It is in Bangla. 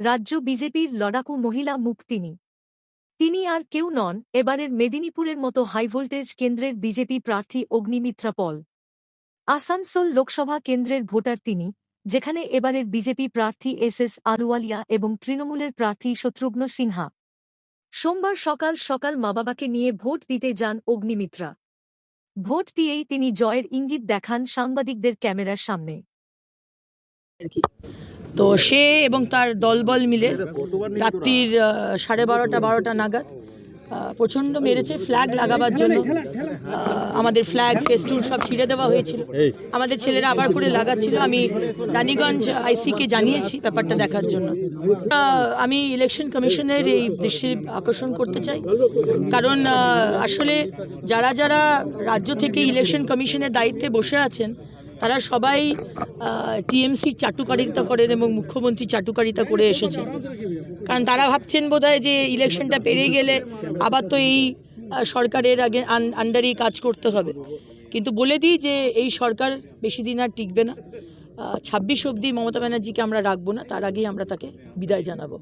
রাজ্য বিজেপির লড়াকু মহিলা মুখ তিনি তিনি আর কেউ নন, এবারের মেদিনীপুরের মতো হাইভোল্টেজ কেন্দ্রের বিজেপি প্রার্থী অগ্নিমিত্রা পল। আসানসোল লোকসভা কেন্দ্রের ভোটার তিনি, যেখানে এবারের বিজেপি প্রার্থী এস এস আলুওয়ালিয়া এবং তৃণমূলের প্রার্থী শত্রুঘ্ন সিনহা। সোমবার সকাল সকাল মা বাবাকে নিয়ে ভোট দিতে যান অগ্নিমিত্রা। ভোট দিয়েই তিনি জয়ের ইঙ্গিত দেখান সাংবাদিকদের ক্যামেরার সামনে। তো সে এবং তার দলবল মিলে রাত্রির সাড়ে বারোটা বারোটা নাগাদ প্রচণ্ড মেরেছে ফ্ল্যাগ লাগাবার জন্য। আমাদের ফ্ল্যাগ ফেস্টুন সব ছিঁড়ে দেওয়া হয়েছিল। আমাদের ছেলেরা আবার করে লাগাচ্ছিল। আমি রানীগঞ্জ আইসিকে জানিয়েছি ব্যাপারটা দেখার জন্য। আমি ইলেকশন কমিশনের এই দৃশ্যে আকর্ষণ করতে চাই। কারণ আসলে যারা যারা রাজ্য থেকে ইলেকশন কমিশনের দায়িত্বে বসে আছেন তারা সবাই টিএমসি চাটুকারিতা করেন এবং মুখ্যমন্ত্রী চাটুকারিতা করে এসেছেন কারণ তারা ভাবছেন বোধহয় যে ইলেকশনটা পেরিয়ে গেলে আবার তো এই সরকারের আগে আন- আন্ডারেই কাজ করতে হবে। কিন্তু বলে দিই যে এই সরকার বেশি দিন আর টিকবে না। ছাব্বিশ অবধি মমতা ব্যানার্জিকে আমরা রাখব না, তার আগেই আমরা তাকে বিদায় জানাব।